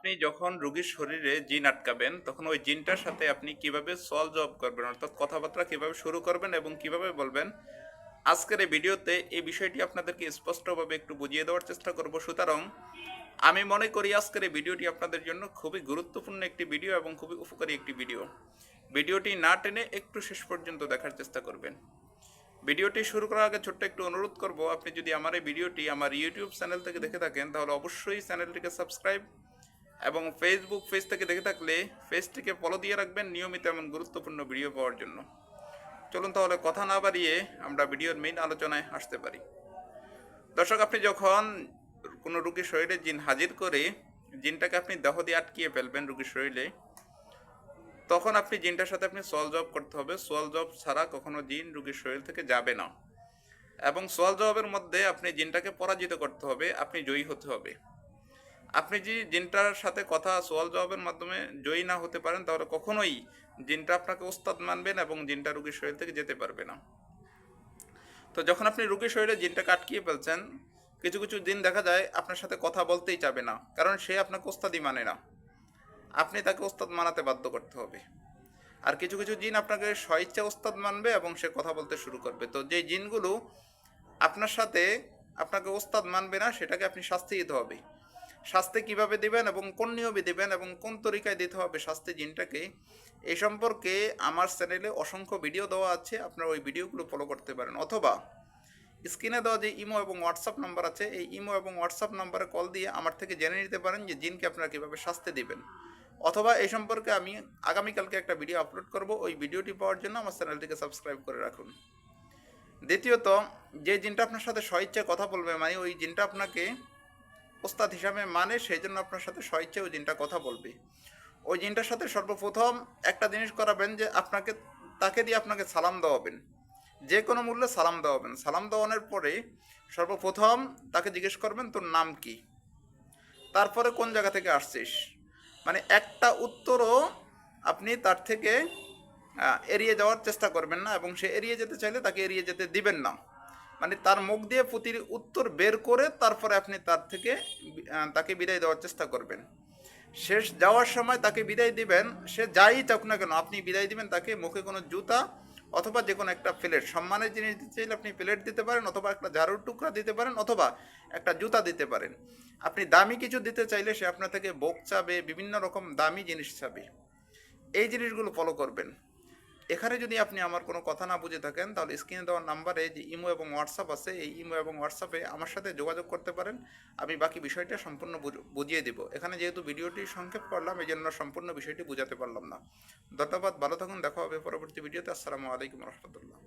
আপনি যখন রোগীর শরীরে জিন আটকাবেন, তখন ওই জিনটার সাথে আপনি কীভাবে সল জব করবেন, অর্থাৎ কথাবার্তা কীভাবে শুরু করবেন এবং কীভাবে বলবেন, আজকের এই ভিডিওতে এই বিষয়টি আপনাদেরকে স্পষ্টভাবে একটু বুঝিয়ে দেওয়ার চেষ্টা করব। সুতরাং, আমি মনে করি আজকের এই ভিডিওটি আপনাদের জন্য খুবই গুরুত্বপূর্ণ একটি ভিডিও এবং খুবই উপকারী একটি ভিডিও। ভিডিওটি না টেনে একটু শেষ পর্যন্ত দেখার চেষ্টা করবেন। ভিডিওটি শুরু করার আগে ছোট্ট একটু অনুরোধ করব, আপনি যদি আমার এই ভিডিওটি আমার ইউটিউব চ্যানেল থেকে দেখে থাকেন, তাহলে অবশ্যই চ্যানেলটিকে সাবস্ক্রাইব এবং ফেসবুক পেজ থেকে দেখে থাকলে পেজটিকে ফলো দিয়ে রাখবেন নিয়মিত এমন গুরুত্বপূর্ণ ভিডিও পাওয়ার জন্য। চলুন তাহলে কথা না বাড়িয়ে আমরা ভিডিওর মেইন আলোচনায় আসতে পারি। দর্শক, আপনি যখন কোনো রুগীর শরীরে জিন হাজির করে জিনটাকে আপনি দেহ দিয়ে আটকিয়ে ফেলবেন রুগীর শরীরে, তখন আপনি জিনটার সাথে আপনি সোয়াল জব করতে হবে। সোয়াল জব ছাড়া কখনো জিন রুগীর শরীর থেকে যাবে না। এবং সোয়াল জবাবের মধ্যে আপনি জিনটাকে পরাজিত করতে হবে, আপনি জয়ী হতে হবে। আপনি যদি জিনটার সাথে কথা সোয়াল জবাবের মাধ্যমে জয়ী না হতে পারেন, তাহলে কখনোই জিনটা আপনাকে ওস্তাদ মানবেন এবং জিনটা রুগীর শরীর থেকে যেতে পারবে না। তো যখন আপনি রুগীর শরীরে জিনটাকে আটকিয়ে ফেলছেন, কিছু কিছু জিন দেখা যায় আপনার সাথে কথা বলতেই চাবে না, কারণ সে আপনাকে ওস্তাদই মানে না। আপনি তাকে ওস্তাদ মানাতে বাধ্য করতে হবে। আর কিছু কিছু জিন আপনাকে স্বইচ্ছা ওস্তাদ মানবে এবং সে কথা বলতে শুরু করবে। তো যে জিনগুলো আপনার সাথে আপনাকে ওস্তাদ মানবে না, সেটাকে আপনি শাস্তি দিতে হবে। শাস্তি কীভাবে দিবেন এবং কোন নিয়মে দিবেন এবং কোন তরিকায় দিতে হবে শাস্তি জিনটাকে এই সম্পর্কে আমার চ্যানেলে অসংখ্য ভিডিও দেওয়া আছে, আপনারা ওই ভিডিওগুলো ফলো করতে পারেন। অথবা, স্ক্রিনে দেওয়া যে ইমো এবং হোয়াটসঅ্যাপ নাম্বার আছে, এই ইমো এবং হোয়াটসঅ্যাপ নাম্বারে কল দিয়ে আমার থেকে জেনে নিতে পারেন যে জিনকে আপনারা কীভাবে শাস্তি দেবেন। অথবা এই সম্পর্কে আমি আগামীকালকে একটা ভিডিও আপলোড করব, ওই ভিডিওটি পাওয়ার জন্য আমার চ্যানেলটিকে সাবস্ক্রাইব করে রাখুন। দ্বিতীয়ত, যে জিনটা আপনার সাথে স্বইচ্ছায় কথা বলবে মানে ওই জিনটা আপনাকে ওস্তাদ হিসাবে মানে সেই জন্য আপনার সাথে স্বইচ্ছায় ওই জিনটা কথা বলবে। ওই জিনটার সাথে সর্বপ্রথম একটা জিনিস করাবেন যে আপনাকে, তাকে দিয়ে আপনাকে সালাম দেওয়াবেন। যে কোনো মূল্যে সালাম দেওয়াবেন। সালাম দেওয়ানোর পরে সর্বপ্রথম তাকে জিজ্ঞেস করবেন, তোর নাম কি? তারপরে কোন জায়গা থেকে আসছিস? মানে একটা উত্তরও আপনি তার থেকে এড়িয়ে যাওয়ার চেষ্টা করবেন না এবং সে এড়িয়ে যেতে চাইলে তাকে এড়িয়ে যেতে দিবেন না। মানে তার মুখ দিয়ে প্রতির উত্তর বের করে তারপরে আপনি তার থেকে তাকে বিদায় দেওয়ার চেষ্টা করবেন। শেষ যাওয়ার সময় তাকে বিদায় দিবেন, সে যাই চাক না কেন, আপনি বিদায় দিবেন তাকে মুখে কোনো জুতা অথবা যে কোনো একটা প্লেট, সম্মানের জিনিস দিতে চাইলে আপনি প্লেট দিতে পারেন অথবা একটা ঝাড়ুর টুকরা দিতে পারেন অথবা একটা জুতা দিতে পারেন। আপনি দামি কিছু দিতে চাইলে সে আপনার থেকে বোক চাবে, বিভিন্ন রকম দামি জিনিস চাবে। এই জিনিসগুলো ফলো করবেন। এখানে যদি আপনি আমার কোনো কথা না বুঝে থাকেন, তাহলে স্ক্রিনে দেওয়ার নাম্বারে যে ইমো এবং হোয়াটসঅ্যাপ আছে, এই ইমো এবং হোয়াটসঅ্যাপে আমার সাথে যোগাযোগ করতে পারেন। আমি বাকি বিষয়টা সম্পূর্ণ বুঝ- বুঝিয়ে দেব। এখানে যেহেতু ভিডিওটি সংক্ষেপ করলাম এই জন্য সম্পূর্ণ বিষয়টি বোঝাতে পারলাম না। ধন্যবাদ, ভালো থাকুন, দেখা হবে পরবর্তী ভিডিওতে। আসসালামু আলাইকুম রহমতুল্লাহ।